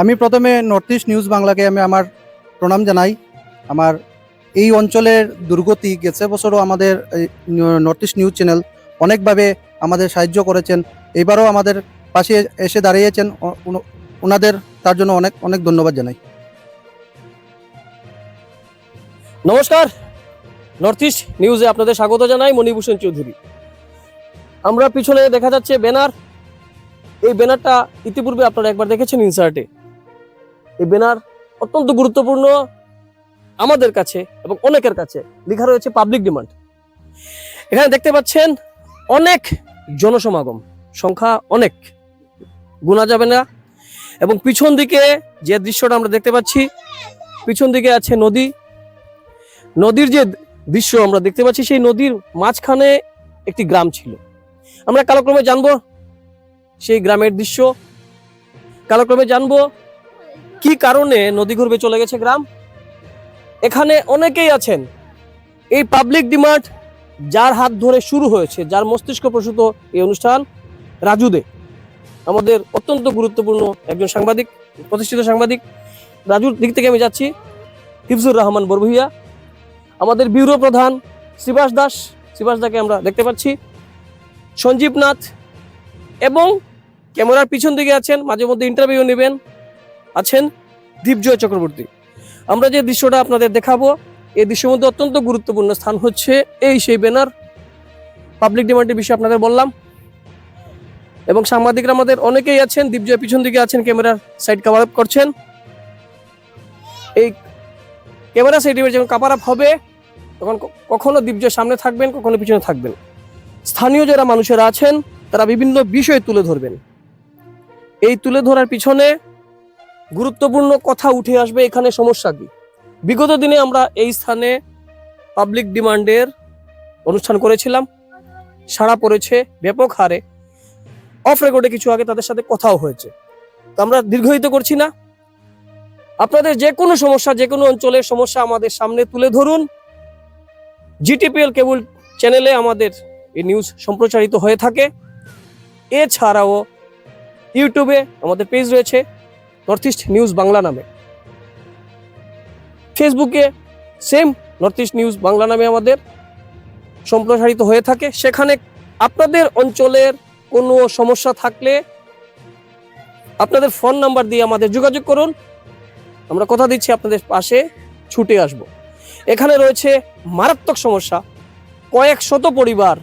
আমি প্রথমে north east news বাংলাকে আমি আমার প্রণাম জানাই। আমার এই অঞ্চলের দুর্গতি গেছে বছরও আমাদের নর্থ ইস্ট নিউজ চ্যানেল অনেকভাবে আমাদের সাহায্য করেছেন। এবারও আমাদের পাশে এসে দাঁড়িয়েছেন। ওনাদের তার জন্য অনেক অনেক ধন্যবাদ জানাই। নমস্কার। নর্থ ইস্ট নিউজে আপনাদের স্বাগত জানাই মণিভূষণ চৌধুরী। আমরা পিছনে দেখা যাচ্ছে ব্যানার। এই ব্যানারটা ইতিপূর্বে আপনারা একবার দেখেছেন ইনসার্টে এই ব্যানার অত্যন্ত গুরুত্বপূর্ণ আমাদের কাছে এবং অনেকের কাছে। লেখা রয়েছে পাবলিক ডিমান্ড এখানে দেখতে পাচ্ছেন অনেক জনসমাগম। সংখ্যা অনেক। গোনা যাবে না। এবং পিছন দিকে যে দৃশ্যটা আমরা দেখতে পাচ্ছি, পিছন দিকে আছে নদী। নদীর যে দৃশ্য আমরা দেখতে পাচ্ছি, সেই নদীর মাঝখানে একটি গ্রাম ছিল। আমরা কালক্রমে জানব সেই গ্রামের দৃশ্য। কালক্রমে জানব কি কারণে নদী ঘুরবে চলে গেছে গ্রাম? এখানে অনেকেই আছেন। এই পাবলিক ডিমার্ট যার হাত ধরে শুরু হয়েছে, যার মস্তিষ্ক প্রসূত এই অনুষ্ঠান রাজুদে আমাদের অত্যন্ত গুরুত্বপূর্ণ একজন সাংবাদিক, প্রতিষ্ঠিত সাংবাদিক। রাজুর দিক থেকে আমি যাচ্ছি, হিফজুর রহমান বরভুইয়া আমাদের ব্যুরো প্রধান শ্রীবাস দাস, শ্রীবাস দাকে আমরা দেখতে পাচ্ছি। সঞ্জীব নাথ এবং ক্যামেরার পিছন দিকে আছেন মাঝে মধ্যে ইন্টারভিউ নেবেন। আছেন দীপজয় চক্রবর্তী। আমরা যে দৃশ্যটা আপনাদের দেখাবো, এই দৃশ্যের মধ্যে অত্যন্ত গুরুত্বপূর্ণ স্থান হচ্ছে এই সেই ব্যানার। পাবলিক ডিমান্ডের বিষয়ে আপনাদের বললাম। এবং সাংবাদিকরা আমাদের অনেকেই আছেন, দীপজয় পিছন দিকে আছেন, ক্যামেরার সাইড কভার আপ করছেন। এই ক্যামেরা সাইডে যখন কাভার আপ হবে, তখন কখনো দীপজয় সামনে থাকবেন, কখনো পিছনে থাকবেন। স্থানীয় যারা মানুষেরা আছেন, তারা বিভিন্ন বিষয় তুলে ধরবেন। এই তুলে ধরার পিছনে গুরুত্বপূর্ণ কথা উঠে আসবে এখানে সমস্যা কি? বিগত দিনে আমরা এই স্থানে পাবলিক ডিমান্ডের অনুষ্ঠান করেছিলাম। সাড়া পড়েছে ব্যাপক হারে। অফ রেকর্ডে কিছু আগে তাদের সাথে কথাও হয়েছে। তো আমরা দীর্ঘায়িত করছি না। আপনাদের যে কোনো সমস্যা, যে কোনো অঞ্চলের সমস্যা আমাদের সামনে তুলে ধরুন। জিটিপিএল কেবল চ্যানেলে আমাদের এই নিউজ সম্প্রচারিত হয়ে থাকে। এছাড়াও ইউটিউবে আমাদের পেজ রয়েছে। নর্থ ইস্ট নিউজ বাংলা নামে। ফেসবুকে same North East News Bangla নামে আমাদের সম্প্রসারিত হয়ে থাকে। সেখানে আপনাদের অঞ্চলের কোনো সমস্যা থাকলে আপনাদের ফোন নাম্বার দিয়ে আমাদের যোগাযোগ করুন। আমরা কথা দিচ্ছি আপনাদের পাশে, ছুটে আসব। এখানে রয়েছে মারাত্মক সমস্যা। কয়েক শত পরিবার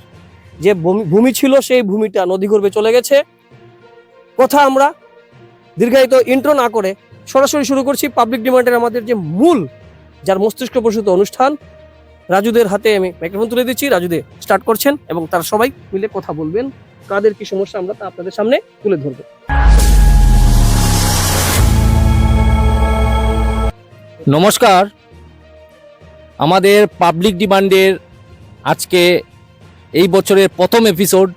যে ভূমি- ছিল সেই ভূমিটা নদী গর্ভে চলে গেছে। কথা আমরা দীর্ঘায়িত ইন্ট্রো না করে সরাসরি শুরু করছি পাবলিক ডিমান্ডের আমাদের যে মূল, যার মস্তিষ্ক প্রসূত অনুষ্ঠান। রাজুদের হাতে আমি মাইক্রোফোন তুলে দিচ্ছি। রাজুদে স্টার্ট করছেন এবং তারা সবাই মিলে কথা বলবেন। কাদের কি সমস্যা আমরা তা আপনাদের সামনে তুলে ধরবো। নমস্কার। আমাদের পাবলিক ডিমান্ডের আজকে এই বছরের প্রথম এপিসোড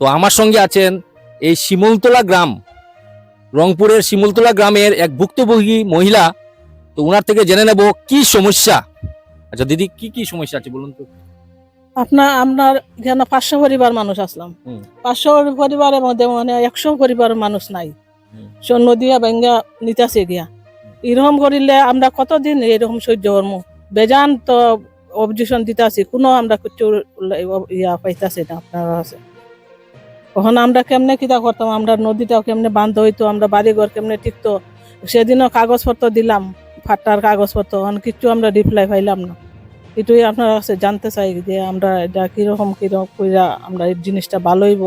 তো আমার সঙ্গে আছেন এই শিমুলতলা গ্রাম রংপুরের শিমুলতলা গ্রামের এক ভুক্তভোগী মহিলা তো ওনার থেকে জেনে নেব কি সমস্যা। আচ্ছা দিদি কি কি সমস্যা আছে বলুন তো? আপনার আপনার এখানে পাঁচশো পরিবার মানুষ আসলাম। পাঁচশো পরিবারের মধ্যে মানে একশো পরিবার মানুষ নাই। নদিয়া ব্যাঙ্গা নিতাছে গিয়া। এরকম করিলে আমরা কতদিন এরকম সহ্য করব বেজান তো অবজেকশন দিতাছি কোনো আমরা কিছু ইয়া পাইতাছি না আপনার তখন আমরা কেমনে কিতা করতাম? আমরা নদীটাও কেমনে বান্ধ হইতো? আমরা বাড়িঘর কেমনে টিকতো? সেদিনও কাগজপত্র দিলাম ফাটার কাগজপত্র এখন কিছু আমরা রিপ্লাই পাইলাম না। এটুই আপনার কাছে জানতে চাই যে আমরা এটা কীরকম কীরকম কইরা আমরা এই জিনিসটা ভালো হইব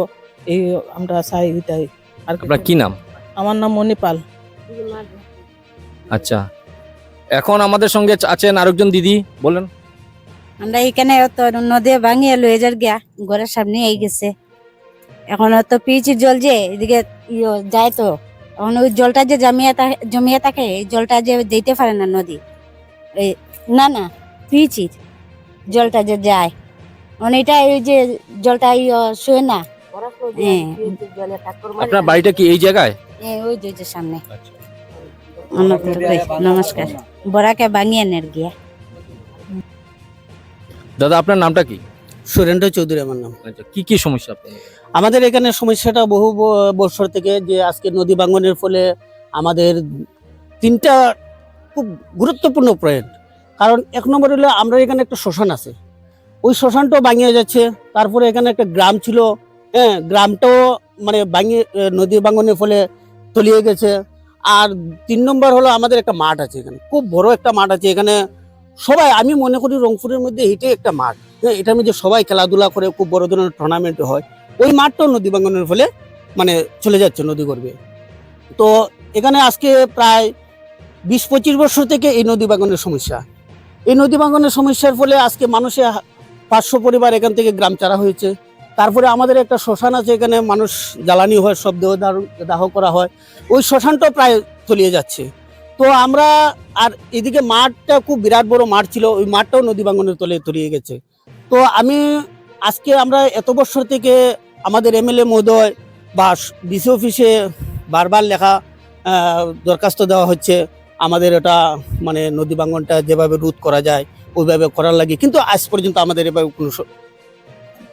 এই আমরা চাই এটাই। আর আপনার কি নাম? আমার নাম মণিপাল। আচ্ছা। এখন আমাদের সঙ্গে আছেন আরেকজন দিদি বলেন। আমরা এখানে তো নদী ভাঙিয়ে লয়ে যার গিয়া ঘরের সামনে এই গেছে। এখন তো পিচির জল যে এদিকে ইয়ো যায় তো। এখন ওই জলটা যে জমিয়ে থাকে জমিয়ে থাকে এই জলটা যে দিতে পারে না নদী। এই না না পিচির জলটা যে যায়। মানে এটা এই যে জলটা ইয়ো শুয়ে না। হ্যাঁ। আপনার বাড়িটা কি এই জায়গায়? এই ওই যে যে সামনে। নমস্কার। বড়াকে ভাঙিয়ে নের গিয়া। দাদা আপনার নামটা কি? সুরেন্দ্র চৌধুরী আমার নাম। আচ্ছা কি কি সমস্যা আপনার? আমাদের এখানে সমস্যাটা বহু বছর থেকে যে আজকে নদী ভাঙনের ফলে আমাদের তিনটা খুব গুরুত্বপূর্ণ প্রয়োজন কারণ এক নম্বর হলো আমরা এখানে একটা শ্মশান আছে। ওই শ্মশানটাও ভাঙিয়ে যাচ্ছে। তারপরে এখানে একটা গ্রাম ছিল। হ্যাঁ গ্রামটাও মানে ভাঙিয়ে, নদী ভাঙনের ফলে তলিয়ে গেছে। আর তিন নম্বর হলো আমাদের একটা মাঠ আছে এখানে। খুব বড় একটা মাঠ আছে এখানে। সবাই, আমি মনে করি রংপুরের মধ্যে এটাই একটা মাঠ। হ্যাঁ এটার মধ্যে সবাই খেলাধুলা করে খুব বড় ধরনের টুর্নামেন্ট হয়। ওই মাঠটাও নদী ভাঙনের ফলে মানে চলে যাচ্ছে নদী গর্ভে। তো এখানে আজকে প্রায় বিশ পঁচিশ বছর থেকে এই নদী বাগানের সমস্যা। এই নদী বাগানের সমস্যার ফলে আজকে মানুষের হা- পাঁচশো পরিবার এখান থেকে গ্রাম চারা হয়েছে। তারপরে আমাদের একটা শ্মশান আছে এখানে, মানুষ জ্বালানি হয়, সব দেহ দাহ- করা হয়। ওই শ্মশানটাও প্রায় তলিয়ে যাচ্ছে। তো আমরা আর এদিকে মাঠটা খুব বিরাট বড় মাঠ ছিল, ওই মাঠটাও নদী বাগানের তলে তলিয়ে গেছে। তো আমি আজকে আমরা এত বছর থেকে আমাদের এমএলএ মহোদয় বা ডিসি অফিসে বারবার লেখা দরখাস্ত দেওয়া হচ্ছে। আমাদের এটা মানে নদী ভাঙনটা যেভাবে রোধ করা যায়, ওইভাবে করার লাগে। কিন্তু আজ পর্যন্ত আমাদের এভাবে কোনো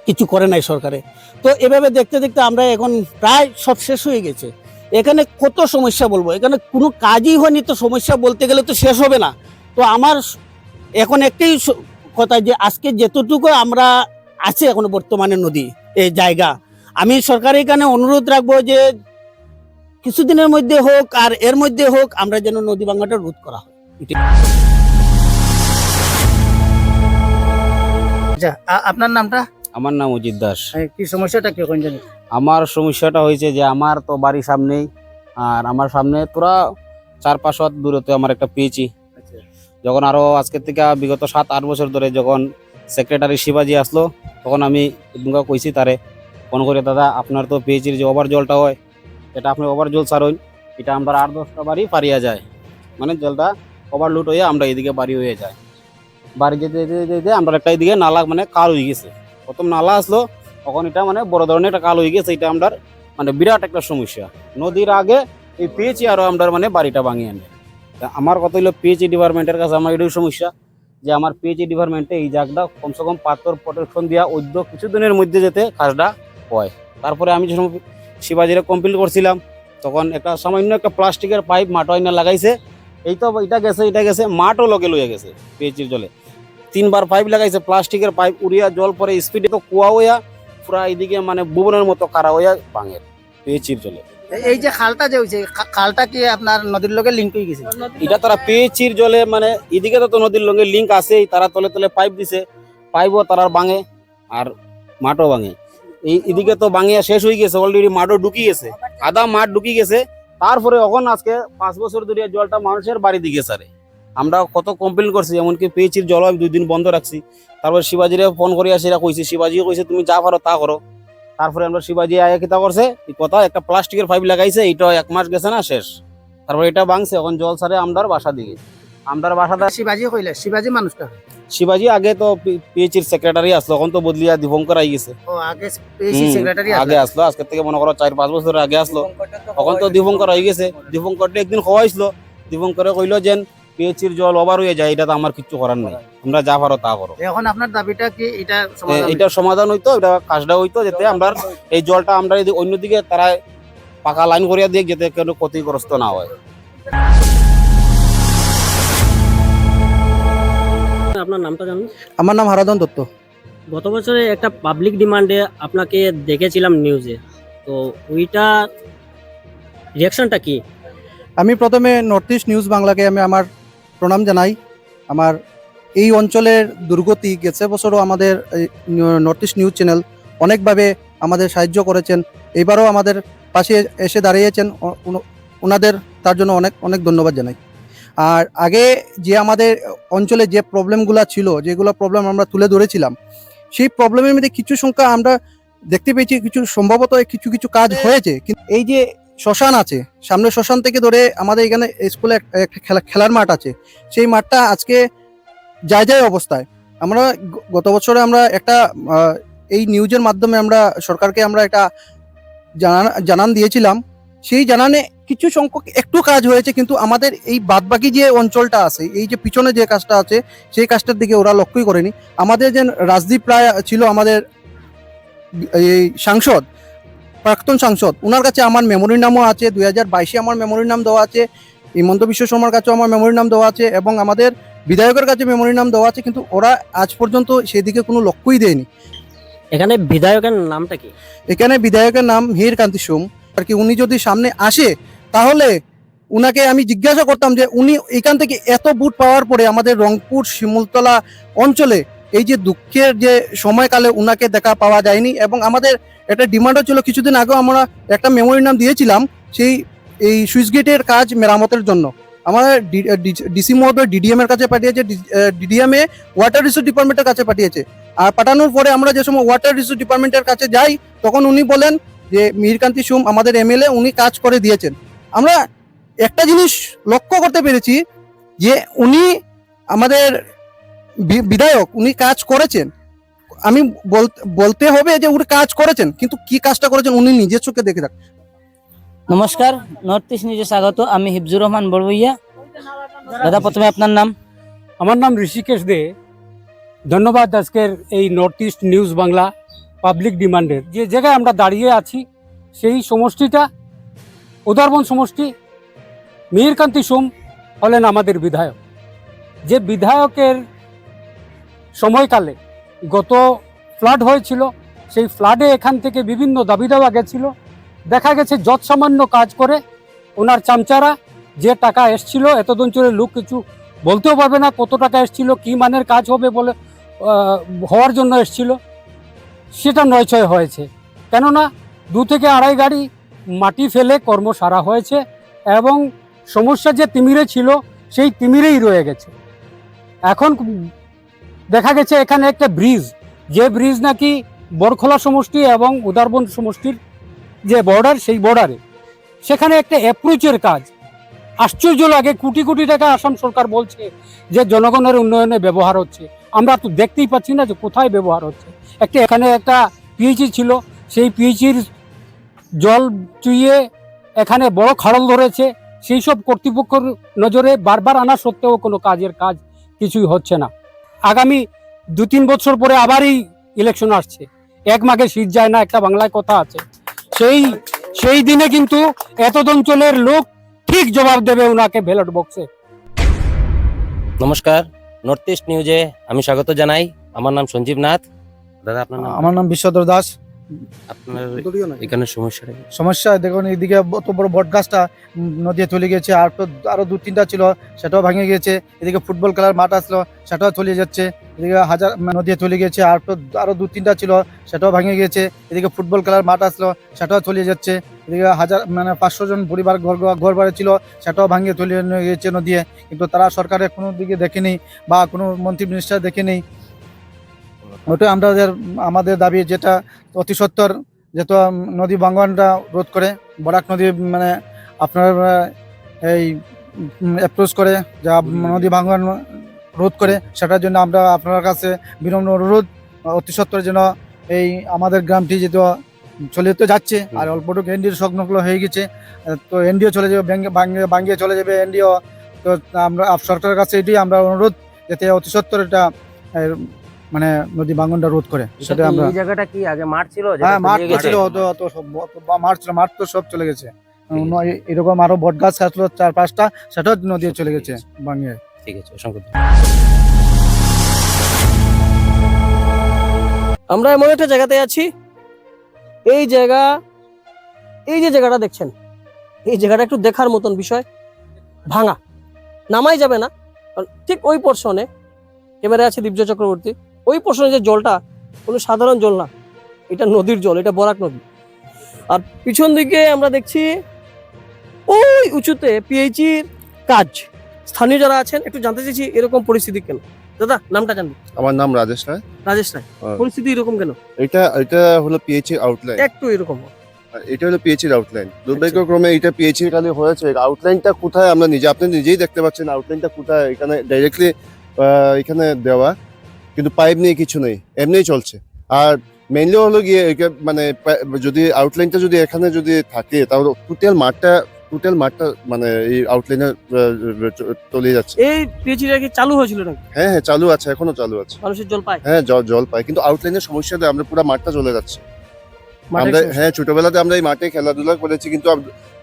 কিছু করে নাই সরকারে। তো এভাবে দেখতে দেখতে আমরা এখন প্রায় সব শেষ হয়ে গেছে। এখানে কত সমস্যা বলব? এখানে কোনো কাজই হয়নি তো সমস্যা বলতে গেলে তো শেষ হবে না। তো আমার এখন একটাই কথা যে আজকে যেতটুকু আমরা আছে এখন বর্তমানে নদী এই জায়গা। আমি সরকারের এখানে অনুরোধ রাখব যে কিছুদিনের মধ্যে হোক আর এর মধ্যে হোক আমরা যেন নদী ভাঙাটা রোধ করা হয়। আচ্ছা আপনার নামটা? আমার নাম অজিত দাস। কি সমস্যাটা কি জানি? আমার সমস্যাটা হয়েছে যে আমার তো বাড়ির সামনেই আর আমার সামনে তোরা চার পাঁচ হাত দূরত্বে আমার একটা পেয়েছি আচ্ছা। যখন আরও আজকের থেকে বিগত সাত আট বছর ধরে যখন সেক্রেটারি শিবাজি আসলো, তখন আমি দুঙ্গা কইছি তারে, ফোন করে, দাদা, আপনার তো পেয়েছির যে ওভার জলটা হয়, এটা আপনি ওভার জল সারুন এটা আমরা আট দশটা বাড়ি পারিয়া যায়। মানে জলটা ওভারলুট হয়ে আমরা এদিকে বাড়ি হয়ে যায় বাড়ি যেতে যেতে যেতে যেতে আমরা একটা এদিকে নালা মানে কাল হয়ে গেছে। প্রথম নালা আসলো, তখন এটা মানে বড় ধরনের একটা কাল হয়ে গেছে, এটা আমরা মানে বিরাট একটা সমস্যা। নদীর আগে এই পিএইচি আরও আমরা মানে বাড়িটা ভাঙিয়ে আনে আমার কথা হলো পিএইচি ডিপার্টমেন্টের কাছে আমার এটাই সমস্যা। যে আমার পিএইচি ডিপার্টমেন্টে এই জায়গাটা কমসে কম পাথর প্রোটেকশন দিয়া উদ্য কিছুদিনের মধ্যে যেতে কাজটা হয়। তারপরে আমি যখন শিবাজিরে কমপ্লিট করছিলাম, তখন একটা সামান্য একটা প্লাস্টিকের পাইপ মাটো আইনা লাগাইছে। এই তো এটা গেছে এটা গেছে, মাঠও লগে লইয়া গেছে পিএইচির জলে। তিনবার পাইপ লাগাইছে, প্লাস্টিকের পাইপ উড়িয়া জল পরে স্পিডে তো কুয়া হইয়া, পুরা এইদিকে মানে বুবনের মতো কারা হইয়া ভাঙে পেয়েছির জলে। এই যে খালটা যে খালটা কি আপনার নদীর লগে লিঙ্ক হয়ে গেছে? এটা তারা পেয়েছির জলে মানে এদিকে তো নদীর লঙ্গে লিঙ্ক আছেই, তারা তলে তলে পাইপ দিছে। পাইপও তারা ভাঙে আর মাঠও বাঙে। এই এদিকে তো বাঙিয়া শেষ হয়ে গেছে অলরেডি মাঠও ঢুকি গেছে। আধা মাঠ ঢুকি গেছে, তারপরে এখন আজকে পাঁচ বছর ধরে জলটা মানুষের বাড়ি দিকে সারে। আমরা কত কমপ্লেন করছি, এমনকি পেয়েছির জল দুই দিন বন্ধ রাখছি। তারপর শিবাজিরে ফোন করিয়া সেটা কইছি শিবাজি কইছে, তুমি যা পারো তা করো। তারপরে আমরা শিবাজি আয়া কিতা করছে? এই কথা একটা প্লাস্টিকের পাইপ লাগাইছে এটা এক মাস গেছে না শেষ। তারপর এটা ভাঙছে এখন জল সারে আমরার বাসা দিকে। আমরার বাসাটা শিবাজি কইলে শিবাজি মানুষটা? শিবাজি আগে তো পিএইচির সেক্রেটারি আসলো এখন তো বদলিয়া দীপঙ্কর আই গেছে। ও আগে পেয়েছি সেক্রেটারি আগে আসলো আজকে থেকে মনে করো চার পাঁচ বছর আগে আসলো। এখন তো দীপঙ্কর হয়ে গেছে। দীপঙ্করটা একদিন খোয়াইছিল দীপঙ্করে কইলো যে পিএইচির জল ওভার হয়ে যায় এটা তো আমার কিচ্ছু করার নাই। আমরা যা পারো তা করো। এখন আপনার দাবিটা কি? এটা এ- সমাধান সমাধান হইতো এটা কাজটা হইতো যাতে আমরা এই জলটা আমরা যদি অন্যদিকে তারা পাকা লাইন করিয়া দিয়ে যাতে কোনো ক্ষতিগ্রস্ত না হয়। আপনার নামটা জানুন। আমার নাম হারাধন দত্ত। গত বছরে একটা পাবলিক ডিমান্ডে আপনাকে দেখেছিলাম নিউজে তো ওইটা রিয়াকশনটা কি? আমি প্রথমে নর্থ ইস্ট নিউজ বাংলাকে আমি আমার প্রণাম জানাই। আমার এই অঞ্চলের দুর্গতি গেছে বছরও আমাদের নর্থ ইস্ট নিউজ চ্যানেল অনেকভাবে আমাদের সাহায্য করেছেন। এবারও আমাদের পাশে এসে দাঁড়িয়েছেন। ওনাদের তার জন্য অনেক অনেক ধন্যবাদ জানাই। আর আগে যে আমাদের অঞ্চলে যে প্রবলেমগুলো ছিল, যেগুলো প্রবলেম আমরা তুলে ধরেছিলাম, সেই প্রবলেমের মধ্যে কিছু সংখ্যা আমরা দেখতে পেয়েছি, কিছু সম্ভবত কিছু কিছু কাজ হয়েছে। কিন্তু এই যে শ্মশান আছে। সামনে শ্মশান থেকে ধরে আমাদের এখানে স্কুলে এক- একটা খেলা খেলার মাঠ আছে। সেই মাঠটা আজকে যায় যায় অবস্থায়। আমরা গত বছরে আমরা একটা এই নিউজের মাধ্যমে আমরা সরকারকে আমরা একটা জানান জানান দিয়েছিলাম। সেই জানানে কিছু সংখ্যক একটু কাজ হয়েছে, কিন্তু আমাদের এই বাদবাকি যে অঞ্চলটা আছে, এই যে পিছনে যে কাজটা আছে, সেই কাজটার দিকে ওরা লক্ষ্যই করেনি। আমাদের যে রাজদীপ রায় ছিল আমাদের এই সাংসদ প্রাক্তন সাংসদ। ওনার কাছে আমার মেমোরির নামও আছে দুই হাজার বাইশে আমার মেমোরির নাম দেওয়া আছে হিমন্ত বিশ্ব শর্মার কাছেও আমার মেমোরির নাম দেওয়া আছে এবং আমাদের বিধায়কের কাছে মেমোরির নাম দেওয়া আছে কিন্তু ওরা আজ পর্যন্ত সেদিকে কোনো লক্ষ্যই দেয়নি। এখানে বিধায়কের নামটা কি? এখানে বিধায়কের নাম হীর কান্তি সোম। আর কি উনি যদি সামনে আসে তাহলে উনাকে আমি জিজ্ঞাসা করতাম যে উনি এখান থেকে এত বুট পাওয়ার পরে আমাদের রংপুর শিমুলতলা অঞ্চলে এই যে দুঃখের যে সময়কালে উনাকে দেখা পাওয়া যায়নি এবং আমাদের একটা ডিমান্ডও ছিল, কিছুদিন আগেও আমরা একটা মেমোরির নাম দিয়েছিলাম সেই, এই সুইচ গেটের কাজ মেরামতের জন্য। আমাদের ডিসি মহোদয় ডিডিএম এর কাছে পাঠিয়েছে ডিডিএম এ ওয়াটার রিসোর্স ডিপার্টমেন্টের কাছে পাঠিয়েছে। আর পাঠানোর পরে আমরা যে সময় ওয়াটার রিসোর্স ডিপার্টমেন্টের কাছে যাই, তখন উনি বলেন যে, মীরকান্তি সুম, আমাদের এমএলএ উনি কাজ করে দিয়েছেন। আমরা একটা জিনিস লক্ষ্য করতে পেরেছি যে উনি আমাদের বিধায়ক উনি কাজ করেছেন। আমি বলতে হবে যে উনি কাজ করেছেন কিন্তু কি কাজটা করেছেন উনি নিজের চোখে দেখে রাখ নমস্কার নর্থ ইস্ট নিউজে স্বাগত আমি হিফজুর রহমান বড়বইয়া দাদা প্রথমে আপনার নাম? আমার নাম ঋষিকেশ দে। ধন্যবাদ আজকের এই North East News Bangla public ডিমান্ডের যে জায়গায় আমরা দাঁড়িয়ে আছি সেই সমষ্টিটা উদারবন সমষ্টি মিহিরকান্তি সোম হলেন আমাদের বিধায়ক। যে বিধায়কের সময়কালে গত ফ্লাড হয়েছিল, সেই ফ্লাডে এখান থেকে বিভিন্ন দাবি দেওয়া গেছিল। দেখা গেছে যৎ সামান্য কাজ করে ওনার চামচারা যে টাকা এসছিল এত অঞ্চলের লোক কিছু বলতেও পারবে না কত টাকা এসছিল, কি মানের কাজ হবে বলে হওয়ার জন্য এসছিল। সেটা নয়ছয় হয়েছে। কেননা দু থেকে আড়াই গাড়ি মাটি ফেলে কর্ম সারা হয়েছে এবং সমস্যা যে তিমিরে ছিল, সেই তিমিরেই রয়ে গেছে। এখন দেখা গেছে এখানে একটা ব্রিজ। যে ব্রিজ নাকি বরখোলা সমষ্টি এবং উদারবন সমষ্টির যে বর্ডার সেই বর্ডারে সেখানে একটা অ্যাপ্রোচের কাজ। আশ্চর্য লাগে, কোটি কোটি টাকা আসাম সরকার বলছে যে জনগণের উন্নয়নে ব্যবহার হচ্ছে। আমরা তো দেখতেই পাচ্ছি না যে কোথায় ব্যবহার হচ্ছে। একটা এখানে একটা পিএইচি ছিল, সেই পিএইচির জল চুইয়ে এখানে বড় খাড়ল ধরেছে। সেই সব কর্তৃপক্ষের নজরে বারবার আনা সত্ত্বেও কোনো কাজের কাজ কিছুই হচ্ছে না। আগামী দু তিন বছর পরে আবারই ইলেকশন আসছে। এক মাঘে শীত যায় না একটা বাংলায় কথা আছে। সেই সেই দিনে কিন্তু এত অঞ্চলের লোক ঠিক জবাব দেবে ওনাকে ব্যালট বক্সে নমস্কার নর্থ ইস্ট নিউজে আমি স্বাগত জানাই। আমার নাম সঞ্জীব নাথ। দাদা আপনার নাম? আমার নাম বিশ্বধর দাস আপনার এখানে সমস্যাটা সমস্যা দেখুন এইদিকে অত বড় বট গাছটা নদীতে চলে গেছে আর তো আরও দু তিনটা ছিল সেটাও ভেঙে গেছে এদিকে ফুটবল খেলার মাঠ আসলো সেটাও চলে যাচ্ছে। এদিকে হাজার নদীতে চলে গেছে আর তো আরও দু তিনটা ছিল সেটাও ভেঙে গেছে এদিকে ফুটবল খেলার মাঠ আসলো সেটাও চলে যাচ্ছে। এদিকে হাজার মানে পাঁচশো জন পরিবার ঘর ঘর বাড়ি ছিল সেটাও ভাঙিয়ে চলে নিয়ে গেছে নদীয়ে। কিন্তু তারা সরকারের কোনো দিকে দেখেনি বা কোনো মন্ত্রী মিনিস্টার দেখেনি। ওটা আমাদের আমাদের দাবি যেটা অতি সত্তর যেহেতু নদী ভাঙ্গনটা রোধ করে বরাক নদী মানে আপনার এই অ্যাপ্রোচ করে যা নদী ভাঙ্গন রোধ করে সেটার জন্য আমরা আপনার কাছে বিনম্র অনুরোধ। অতি সত্তর যেন এই আমাদের গ্রামটি যেহেতু চলে তো যাচ্ছে আর অল্পটুকু এনডিও সংলগ্ন হয়ে গেছে তো এনডিও চলে যাবে ব্যাঙ্গে ভাঙ্গে ভাঙ্গিয়ে চলে যাবে এনডিও। তো আমরা সরকারের কাছে এটি আমরা অনুরোধ যাতে অতি সত্তর এটা মানে নদী ভাঙ্গনটা রোধ করে সেটা আমরা এই জায়গাটা কি আগে মাঠ ছিল? হ্যাঁ মাঠ তো ছিল তো তো সব মাঠ ছিল মাঠ তো সব চলে গেছে। এরকম আরও বট গাছ আসলো চার পাঁচটা সেটাও নদী চলে গেছে ভাঙিয়ে ঠিক আছে অসংখ্য আমরা এমন একটা জায়গাতে আছি এই জায়গা এই যে জায়গাটা দেখছেন এই জায়গাটা একটু দেখার মতন বিষয় ভাঙা নামাই যাবে না ঠিক ওই পোর্শনে ক্যামেরা আছে দিব্য চক্রবর্তী। ওই পোর্শনে যে জলটা কোনো সাধারণ জল না এটা নদীর জল এটা বরাক নদী। আর পিছন দিকে আমরা দেখছি ওই উঁচুতে পিএইচির কাজ। স্থানীয় যারা আছেন একটু জানতে চাইছি এরকম পরিস্থিতি কেন? দাদা নামটা জানব আমার নাম রাজেশ রায়। রাজেশ রায় হ্যাঁ। পরিস্থিতি এরকম কেন? এটা এটা হলো পিএইচি আউটলাইন একটু এরকম। এটা হলো পিএইচির আউটলাইন দুর্ভাগ্যক্রমে এটা পিএইচির কালে হয়েছে। আউটলাইনটা কোথায়? আমরা নিজে আপনি নিজেই দেখতে পাচ্ছেন আউটলাইনটা কোথায়? এখানে ডাইরেক্টলি এখানে দেওয়া। কিন্তু পাইপ নিয়ে কিছু নেই এমনিই চলছে। আর মেইনলি হলো গিয়ে মানে যদি আউটলাইনটা যদি এখানে যদি থাকে তাহলে টোটাল মাঠটা টোটাল মাঠটা মানে এই আউটলাইনে চলে যাচ্ছে। এই পিএইচিটা কি চালু হয়েছিল নাকি? হ্যাঁ হ্যাঁ চালু আছে এখনও চালু আছে। মানুষের জল পায়? হ্যাঁ জল জল পায় কিন্তু আউটলাইনের সমস্যা দিয়ে আমরা পুরো মাঠটা চলে যাচ্ছে। আমরা হ্যাঁ ছোটবেলাতে আমরা এই মাঠে খেলাধুলা করেছি কিন্তু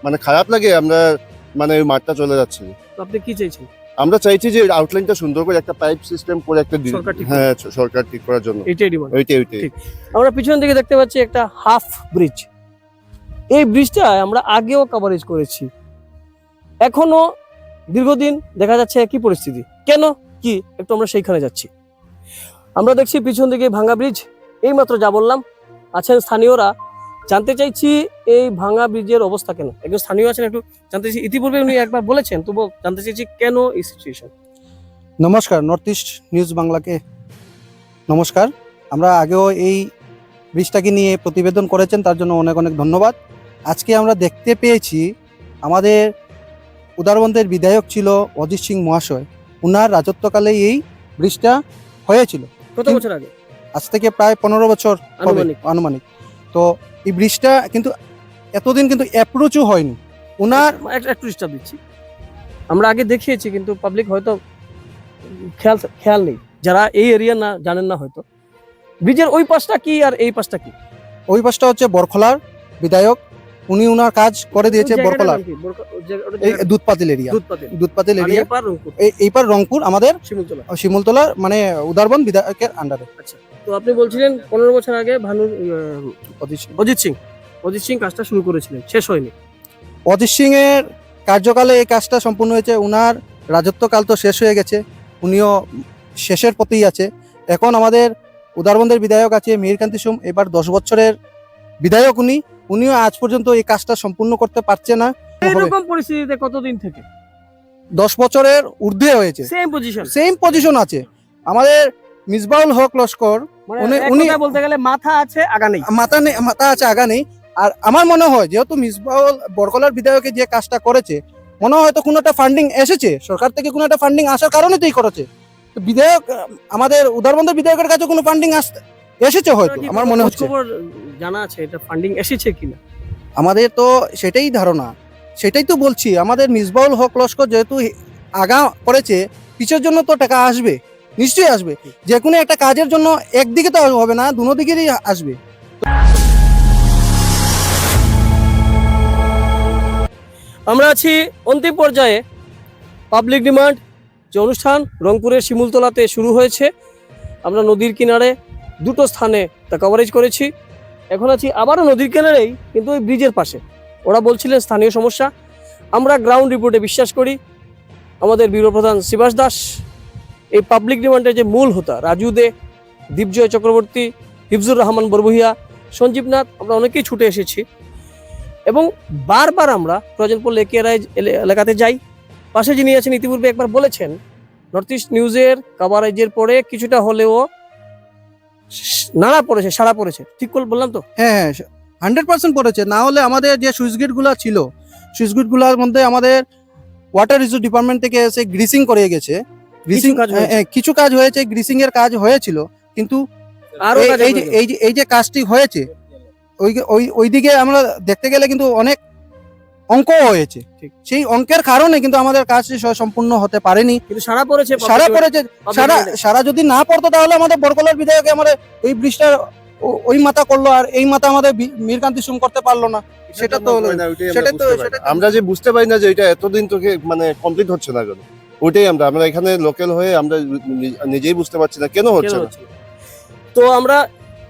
মানে খারাপ লাগে আমরা মানে ওই মাঠটা চলে যাচ্ছে। তো আপনি কি চাইছেন? আমরা চাইছি যে আউটলাইনটা সুন্দর করে একটা পাইপ সিস্টেম করে একটা। হ্যাঁ সরকার ঠিক করার জন্য। এটাই ডিমান্ড ওইটাই ওইটাই আমরা পিছন দিকে দেখতে পাচ্ছি একটা হাফ ব্রিজ এই ব্রিজটা আমরা আগেও কভারেজ করেছি। এখনও দীর্ঘদিন দেখা যাচ্ছে একই পরিস্থিতি। কেন? কি? একটু আমরা সেইখানে যাচ্ছি। আমরা দেখছি পিছন দিকে ভাঙ্গা ব্রিজ এই মাত্র যা বললাম আছেন স্থানীয়রা। জানতে চাইছি এই ভাঙা ব্রিজের অবস্থা কেন? একজন স্থানীয় আছেন একটু জানতে চাইছি। ইতিপূর্বে উনি একবার বলেছেন তবু জানতে চাইছি কেন এই সিচুয়েশন নমস্কার নর্থ ইস্ট নিউজ বাংলাকে। নমস্কার আমরা আগেও এই ব্রিজটাকে নিয়ে প্রতিবেদন করেছেন তার জন্য অনেক অনেক ধন্যবাদ। আজকে আমরা দেখতে পেয়েছি আমাদের উদারবন্দের বিধায়ক ছিল অজিত সিং মহাশয়। উনার রাজত্বকালে এই ব্রিজটা হয়েছিল। কত বছর আগে? আজ থেকে প্রায় পনেরো বছর। আনুমানিক। তো এই ব্রিজটা কিন্তু এতদিন কিন্তু অ্যাপ্রোচও হয়নি। ওনার একটা ডিস্টার্ব দিচ্ছি। আমরা আগে দেখিয়েছি কিন্তু পাবলিক হয়তো খেয়াল খেয়াল নেই। যারা এই এরিয়া না জানেন না হয়তো। ব্রিজের ওই পাশটা কি আর এই পাশটা কি? ওই পাশটা হচ্ছে বরখলার বিধায়ক। উনি উনার কাজ করে দিয়েছে ওই জায়গাটার বরখলার নাম কি? বরকা- ওই জায়গা- ওটা এই দুধপাতিল এরিয়া দুধপাতিল। এরিয়া এই এইপার রংপুর আমাদের শিমুলতলা। শিমুলতলা মানে উদারবন বিধায়কের আন্ডারে তো আপনি বলছিলেন পনেরো বছর আগে ভানু অজিত সিং। অজিত সিং। কাজটা শুরু করেছিলেন। শেষ হয়নি। অজিত সিং এর কার্যকালে এই কাজটা সম্পূর্ণ হয়েছে। উনার রাজত্বকাল তো শেষ হয়ে গেছে। উনিও শেষের পথেই আছে। এখন আমাদের উদারবন্দের বিধায়ক আছে মিহিরকান্তি সোম। এবার দশ বছরের বিধায়ক উনি উনিও আজ পর্যন্ত এই কাজটা সম্পূর্ণ করতে পারছে না। এইরকম পরিস্থিতিতে কতদিন থেকে? দশ বছরের ঊর্ধ্বে হয়েছে। সেম পজিশন সেম পজিশন আছে। আমাদের মিসবাউল হক লস্কর মানে উনি- বলতে গেলে মাথা আছে আগা নেই। মাথা নেই মাথা আছে আগা নেই। আর আমার মনে হয় যেহেতু মিসবাউল বরকলার বিধায়কে যে কাজটা করেছে মনে হয় হয়তো কোনো একটা ফান্ডিং এসেছে। সরকার থেকে কোনো একটা ফান্ডিং আসার কারণে তো করেছে। বিধায়ক আমাদের উদারবন্দের বিধায়কের কাছে কোনো ফান্ডিং আসতে এসেছে হয়তো আমার মনে হচ্ছে। খবর জানা আছে? এটা ফান্ডিং এসেছে কিনা? আমাদের তো সেটাই ধারণা। সেটাই তো বলছি আমাদের মিসবাউল হক লস্কর যেহেতু আগা করেছে পিছের জন্য তো টাকা আসবে নিশ্চয়ই আসবে। যে কোনো একটা কাজের জন্য একদিকে তো হবে না দুনো দিকেরই আসবে। আমরা আছি অন্তিম পর্যায়ে। পাবলিক ডিমান্ড যে অনুষ্ঠান রংপুরের শিমুলতলাতে শুরু হয়েছে। আমরা নদীর কিনারে দুটো স্থানে তা কভারেজ করেছি। এখন আছি আবারও নদীর কিনারেই, কিন্তু ওই ব্রিজের পাশে। ওরা বলছিলেন স্থানীয় সমস্যা। আমরা গ্রাউন্ড রিপোর্টে বিশ্বাস করি। আমাদের ব্যুরো প্রধান শিবাস দাস, এই পাবলিক ডিমান্ডের যে মূল হোতা, রাজু দে, দীপজয় চক্রবর্তী, হিফজুর রহমান বরবহিয়া, সঞ্জীব নাথ, আমরা অনেকেই ছুটে এসেছি। এবং বারবার আমরা প্রয়োজন পড়লে একেরাই এলাকাতে যাই। পাশে যিনি আছেন, ইতিপূর্বে একবার বলেছেন নর্থ ইস্ট নিউজের কাভারেজের পরে কিছুটা হলেও নাড়া পড়েছে সারা পড়েছে। ঠিক করে বললাম তো? হ্যাঁ হ্যাঁ হান্ড্রেড পার্সেন্ট পড়েছে। না হলে আমাদের যে সুইচ গেটগুলো ছিল সুইচ গেটগুলোর মধ্যে আমাদের ওয়াটার রিসোর্স ডিপার্টমেন্ট থেকে এসে গ্রিসিং করে গেছে। গ্রিসিং কাজ কিছু কাজ হয়েছে গ্রিসিং এর কাজ হয়েছিল কিন্তু আরও এই- যে এই যে এই যে কাজটি হয়েছে ওই ওই ওইদিকে আমরা দেখতে গেলে কিন্তু অনেক অঙ্ক হয়েছে। সেই অঙ্কের কারণে কিন্তু আমাদের কাজটি সম্পূর্ণ হতে পারেনি। কিন্তু সারা পড়েছে সারা পড়েছে সারা সারা যদি না পড়তো তাহলে আমাদের বরকলার বিধায়ক আমাদের এই ব্রিজটার ওই মাথা করল আর এই মাথা আমাদের মীরকান্তি সুম করতে পারল না। সেটা তো সেটা তো। আমরা যে বুঝতে পারি না যে এটা এতদিন তোকে মানে কমপ্লিট হচ্ছে না কেন? ওইটাই আমরা আমরা এখানে লোকাল হয়ে আমরা নিজেই বুঝতে পারছি না কেন হচ্ছে হচ্ছে না? তো আমরা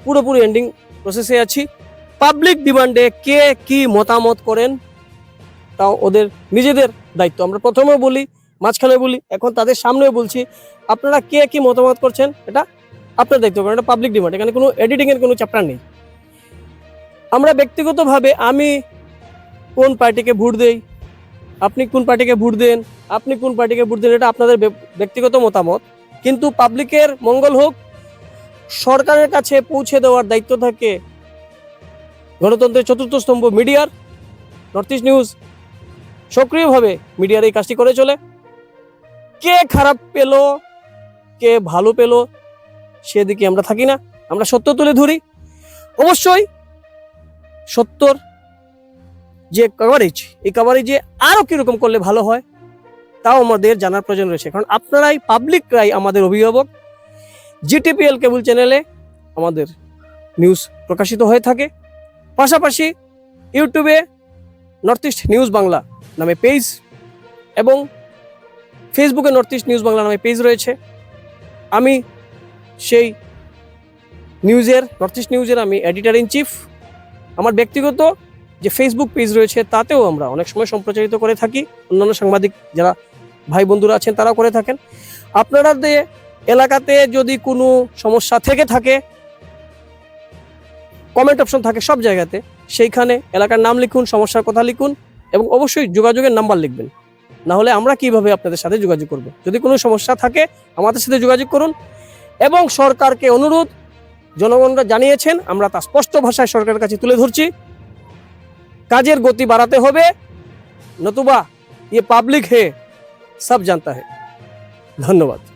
পুরোপুরি এন্ডিং প্রসেসে আছি। পাবলিক ডিমান্ডে কে কি মতামত করেন? তাও ওদের নিজেদের দায়িত্ব। আমরা প্রথমে বলি, মাঝখানে বলি, এখন তাদের সামনেও বলছি, আপনারা কে কি মতামত করছেন এটা আপনার দায়িত্ব, কারণ এটা পাবলিক ডিমান্ড এখানে কোনো এডিটিংয়ের কোনো চ্যাপ্টার নেই। আমরা ব্যক্তিগতভাবে আমি কোন পার্টিকে ভোট দেই, আপনি কোন পার্টিকে ভোট দেন, আপনি কোন পার্টিকে ভোট দেন, এটা আপনাদের ব্যক্তিগত মতামত। কিন্তু পাবলিকের মঙ্গল হোক, সরকারের কাছে পৌঁছে দেওয়ার দায়িত্ব থাকে গণতন্ত্রের চতুর্থ স্তম্ভ মিডিয়ার নর্থ ইস্ট নিউজ সক্রিয়ভাবে মিডিয়ার এই কাজটি করে চলে। কে খারাপ পেল, কে ভালো পেল, সেদিকে আমরা থাকি না। আমরা সত্য তুলে ধরি। অবশ্যই সত্যর যে কভারেজ এই কভারেজে আরও কীরকম করলে ভালো হয়, তাও আমাদের জানার প্রয়োজন রয়েছে। কারণ আপনারাই পাবলিকরাই আমাদের অভিভাবক। জিটিপিএল কেবল চ্যানেলে আমাদের নিউজ প্রকাশিত হয়ে থাকে। পাশাপাশি ইউটিউবে নর্থ ইস্ট নিউজ বাংলা নামে পেজ এবং ফেসবুকে নর্থ ইস্ট নিউজ বাংলা নামে পেজ রয়েছে। আমি সেই নিউজের নর্থ ইস্ট নিউজের আমি এডিটার ইন চিফ। আমার ব্যক্তিগত যে ফেসবুক পেজ রয়েছে, তাতেও আমরা অনেক সময় সম্প্রচারিত করে থাকি। অন্যান্য সাংবাদিক যারা ভাই বন্ধুরা আছেন, তারাও করে থাকেন। আপনারা এলাকাতে যদি কোনো সমস্যা থেকে থাকে কমেন্ট অপশন থাকে সব জায়গাতে, সেইখানে এলাকার নাম লিখুন, সমস্যার কথা লিখুন। এবং অবশ্যই যোগাযোগের নাম্বার লিখবেন না হলে আমরা কিভাবে আপনাদের সাথে যোগাযোগ করব যদি কোনো সমস্যা থাকে আমাদের সাথে যোগাযোগ করুন এবং সরকারকে অনুরোধ জনগণরা জানিয়েছেন আমরা তা স্পষ্ট ভাষায় সরকারের কাছে তুলে ধরছি কাজের গতি বাড়াতে হবে নতুবা ये पब्लिक है सब जानता है धन्यवाद